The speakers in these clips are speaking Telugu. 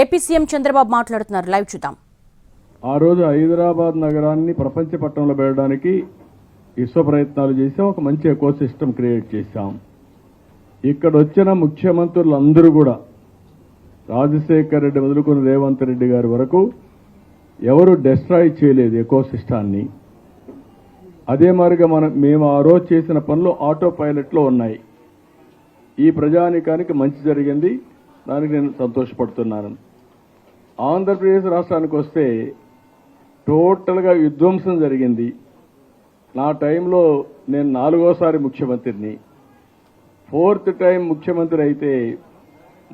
ఏపీ సీఎం చంద్రబాబు మాట్లాడుతున్నారు. లైవ్ చూద్దాం. ఆ రోజు హైదరాబాద్ నగరాన్ని ప్రపంచ పట్టణంలో పెట్టడానికి విశ్వ ప్రయత్నాలు చేసాం ఒక మంచి ఎకో సిస్టమ్ క్రియేట్ చేశాం. ఇక్కడ వచ్చిన ముఖ్యమంత్రులందరూ కూడా రాజశేఖర్ రెడ్డి మొదలుకొని రేవంత్ రెడ్డి గారి వరకు ఎవరు డెస్ట్రాయ్ చేయలేదు ఎకో సిస్టాన్ని అదే మారిగా మనం మేము ఆ రోజు చేసిన పనులు ఆటో పైలట్లో ఉన్నాయి. ఈ ప్రజానికానికి మంచి జరిగింది. దానికి నేను సంతోషపడుతున్నాను. ఆంధ్రప్రదేశ్ రాష్ట్రానికి వస్తే టోటల్గా విధ్వంసం జరిగింది. నా టైంలో నేను నాలుగోసారి ముఖ్యమంత్రిని. ఫోర్త్ టైం ముఖ్యమంత్రి అయితే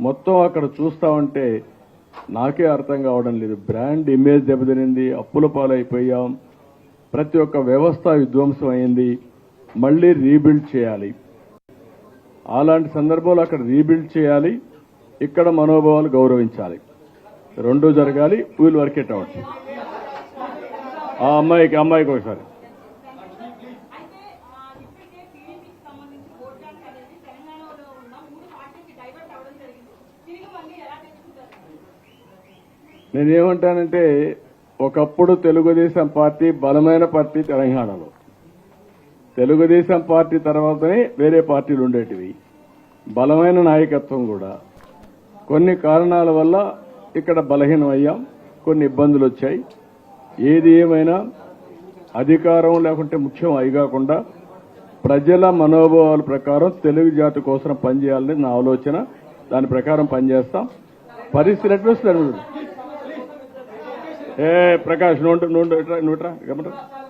మొత్తం అక్కడ చూస్తా ఉంటే నాకే అర్థం కావడం లేదు. బ్రాండ్ ఇమేజ్ దెబ్బతినింది అప్పుల పాలైపోయాం. ప్రతి ఒక్క వ్యవస్థ విధ్వంసం అయింది. మళ్ళీ రీబిల్డ్ చేయాలి. అలాంటి సందర్భంలో అక్కడ రీబిల్డ్ చేయాలి. ఇక్కడ మనోభావాలు గౌరవించాలి. రెండు జరగాలి వీల్ వర్క్ ఇట్ అవుట్ ఆ అమ్మాయికి అమ్మాయికి ఒకసారి. నేనేమంటానంటే ఒకప్పుడు తెలుగుదేశం పార్టీ బలమైన పార్టీ తెలంగాణలో. తెలుగుదేశం పార్టీ తర్వాతనే వేరే పార్టీలు ఉండేటివి. బలమైన నాయకత్వం కూడా. కొన్ని కారణాల వల్ల ఇక్కడ బలహీనం అయ్యాం కొన్ని ఇబ్బందులు వచ్చాయి. ఏది ఏమైనా అధికారం లేకుంటే ముఖ్యం అయి కాకుండా ప్రజల మనోభావాల ప్రకారం తెలుగు జాతి కోసం పనిచేయాలని నా ఆలోచన. దాని ప్రకారం పనిచేస్తాం. పరిస్థితి ఎట్లా వస్తుంది ఏ ప్రకాష్ నూట నూట నూట్రా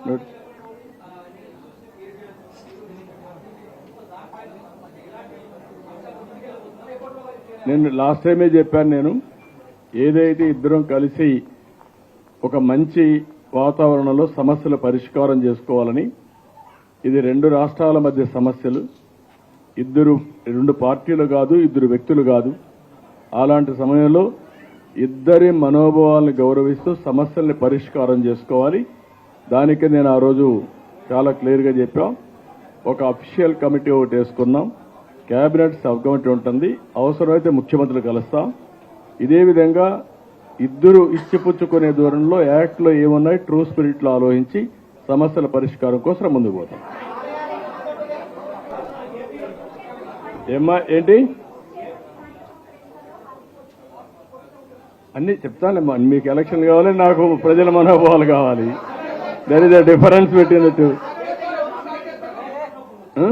నూట. నేను లాస్ట్ టైమే చెప్పాను నేను ఏదైతే ఇద్దరం కలిసి ఒక మంచి వాతావరణంలో సమస్యల పరిష్కారం చేసుకోవాలని ఇది రెండు రాష్ట్రాల మధ్య సమస్యలు. ఇద్దరు రెండు పార్టీలు కాదు ఇద్దరు వ్యక్తులు కాదు. అలాంటి సమయంలో ఇద్దరి మనోభావాలను గౌరవిస్తూ సమస్యల్ని పరిష్కారం చేసుకోవాలి. దానికి నేను ఆ రోజు చాలా క్లియర్గా చెప్పాం. ఒక అఫీషియల్ కమిటీ ఒకటి వేసుకున్నాం. కేబినెట్ సబ్ కమిటీ ఉంటుంది. అవసరమైతే ముఖ్యమంత్రులు కలుస్తాం. ఇదే విధంగా ఇద్దరు ఇచ్చిపుచ్చుకునే దూరంలో యాక్ట్లో ఏమున్నాయి? ట్రూ స్పిరిట్లో ఆలోచించి సమస్యల పరిష్కారం కోసం ముందుకు పోతాం. ఏమ్మా ఏంటి? అన్ని చెప్తానమ్మా మీకు ఎలక్షన్ కావాలి నాకు ప్రజల మనోభావాలు కావాలి. దర్ ఇస్ అ డిఫరెన్స్ పెట్టినట్టు టూ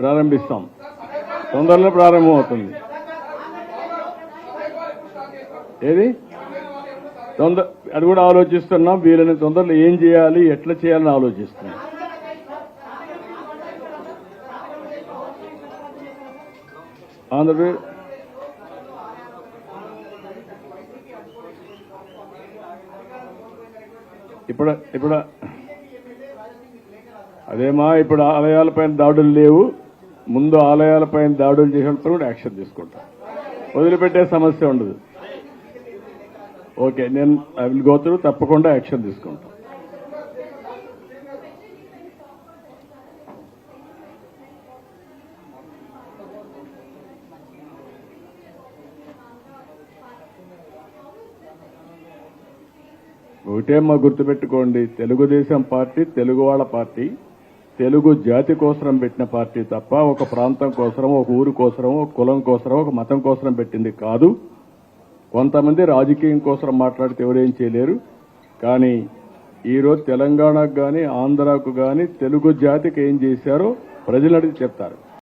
ప్రారంభిస్తాం. తొందరలో ప్రారంభం అవుతుంది ఏది? తొందర అది కూడా ఆలోచిస్తున్నాం. వీళ్ళని తొందరలో ఏం చేయాలి ఎట్లా చేయాలని ఆలోచిస్తున్నాం. ఆంధ్రప్రదేశ్ ఇప్పుడు ఇప్పుడు అదేమా ఇప్పుడు ఆలయాలపైన దాడులు లేవు. ముందు ఆలయాలపైన దాడులు చేసినప్పుడు కూడా యాక్షన్ తీసుకుంటాం. వదిలిపెట్టే సమస్య ఉండదు. ఓకే నేను ఐ విల్ గో త్రూ తప్పకుండా యాక్షన్ తీసుకుంటాం. ఒకటే మా గుర్తుపెట్టుకోండి తెలుగుదేశం పార్టీ తెలుగు వాళ్ళ పార్టీ. తెలుగు జాతి కోసరం పెట్టిన పార్టీ తప్ప ఒక ప్రాంతం కోసరం ఒక ఊరు కోసరం ఒక కులం కోసరం ఒక మతం కోసరం పెట్టింది కాదు. కొంతమంది రాజకీయం కోసం మాట్లాడితే ఎవరేం చేయలేరు. కానీ ఈరోజు తెలంగాణకు కానీ ఆంధ్రాకు కానీ తెలుగు జాతికి ఏం చేశారో ప్రజలు అడిగి చెప్తారు.